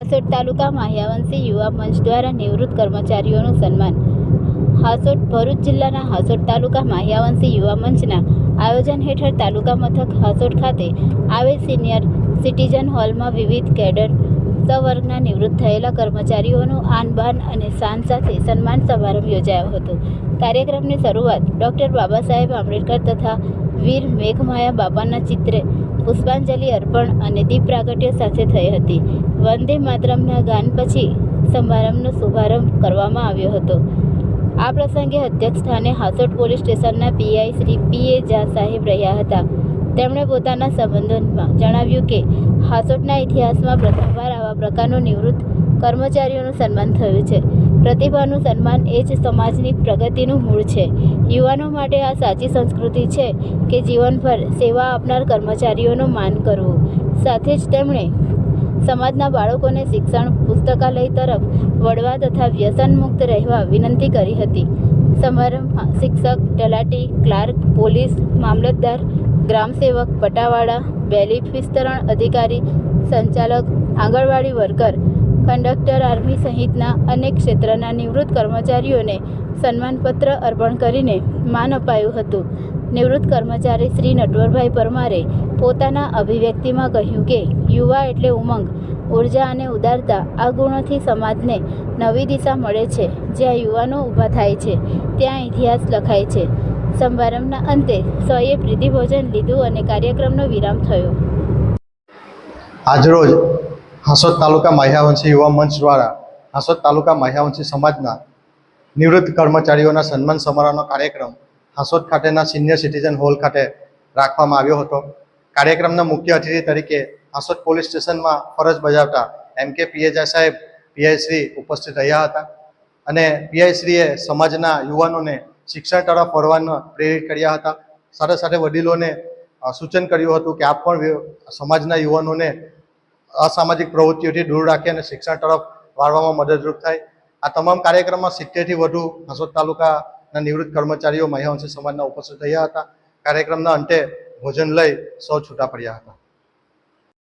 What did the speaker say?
હાસોડ તાલુકા માહ્યાવંશી યુવા મંચ દ્વારા નિવૃત્ત કર્મચારીઓનું સન્માન. હાસોટ ભરૂચ જિલ્લાના હાસોટ તાલુકા માહ્યાવંશી યુવા મંચના આયોજન હેઠળ તાલુકા મથક હાસોટ ખાતે આવેલ સિનિયર સિટીઝન હોલમાં વિવિધ કેડર સવર્ગના નિવૃત્ત થયેલા કર્મચારીઓનું આનબાન અને શાન સાથે સન્માન સમારંભ યોજાયો હતો. કાર્યક્રમની શરૂઆત ડૉક્ટર બાબા સાહેબ આંબેડકર તથા વીર મેઘમાયા બાપાના ચિત્રે પુષ્પાંજલિ અર્પણ અને દીપ પ્રાગટ્ય સાથે થઈ હતી. વંદે માતરમના ગાન પછી સમારંભનો શુભારંભ કરવામાં આવ્યો હતો. આ પ્રસંગે અધ્યક્ષ સ્થાને હાસોટ પોલીસ સ્ટેશનના PI Shri P A Jha સાહેબ રહ્યા હતા. તેમણે પોતાના સંબોધનમાં જણાવ્યું કે, હાસોટના ઇતિહાસમાં પ્રથમવાર આવા પ્રકારનું નિવૃત્ત કર્મચારીઓનું સન્માન થયું છે. પ્રતિભાનું સન્માન એ જ સમાજની પ્રગતિનું મૂળ છે. યુવાનો માટે આ સાચી સંસ્કૃતિ છે કે જીવનભર સેવા આપનાર કર્મચારીઓનું માન કરવું. સાથે જ તેમણે સમાજના બાળકોને શિક્ષણ, પુસ્તકાલય તરફ વળવા તથા વ્યસન મુક્ત રહેવા વિનંતી કરી હતી. સમારંભમાં શિક્ષક, તલાટી, ક્લાર્ક, પોલીસ, મામલતદાર, ગ્રામસેવક, પટાવાળા, બેલીફ વિસ્તરણ અધિકારી, સંચાલક, આંગણવાડી વર્કર કંડક્ટર આર્મી સહિતના અનેક ક્ષેત્રના નિવૃત્ત કર્મચારીઓને સન્માનપત્ર અર્પણ કરીને માન અપાયું હતું. નિવૃત્ત કર્મચારી શ્રી નટવરભાઈ પરમારે પોતાના અભિવ્યક્તિમાં કહ્યું કે, યુવા એટલે ઉમંગ, ઊર્જા અને ઉદારતા આ ગુણોથી સમાજને નવી દિશા મળે છે. જ્યાં યુવાનો ઊભા થાય છે, ત્યાં ઇતિહાસ લખાય છે. સમારંભના અંતે સૌએ પ્રીતિભોજન લીધું અને કાર્યક્રમનો વિરામ થયો. આજરોજ હાસોદ તાલુકા માહ્યાવંશી યુવા મંચ દ્વારા હાસોદ તાલુકા માહ્યાવંશી સમાજના નિવૃત્ત કર્મચારીઓના સન્માન સમારોહનો કાર્યક્રમ હાસોદ ખાતેના સિનિયર સિટીઝન હોલ ખાતે રાખવામાં આવ્યો હતો. કાર્યક્રમના મુખ્ય અતિથિ તરીકે હાસોદ પોલીસ સ્ટેશનમાં ફરજ બજાવતા એમ કે પીએજા સાહેબ પીઆઈ શ્રી ઉપસ્થિત રહ્યા હતા અને પીઆઈ શ્રીએ સમાજના યુવાનોને શિક્ષણ તરફ વળવાનો પ્રેરિત કર્યા હતા. સાથે સાથે વડીલોને સૂચન કર્યું હતું કે આપ પણ સમાજના યુવાનોને અસામાજિક પ્રવૃત્તિઓથી દૂર રાખી અને શિક્ષણ તરફ વાળવામાં મદદરૂપ થાય. આ તમામ કાર્યક્રમમાં સિત્તેરથી વધુ હસોદ તાલુકાના નિવૃત્ત કર્મચારીઓ મહિલાવંશી સમાજના ઉપસ્થિત રહ્યા હતા. કાર્યક્રમના અંતે ભોજન લઈ સૌ છૂટા પડ્યા હતા.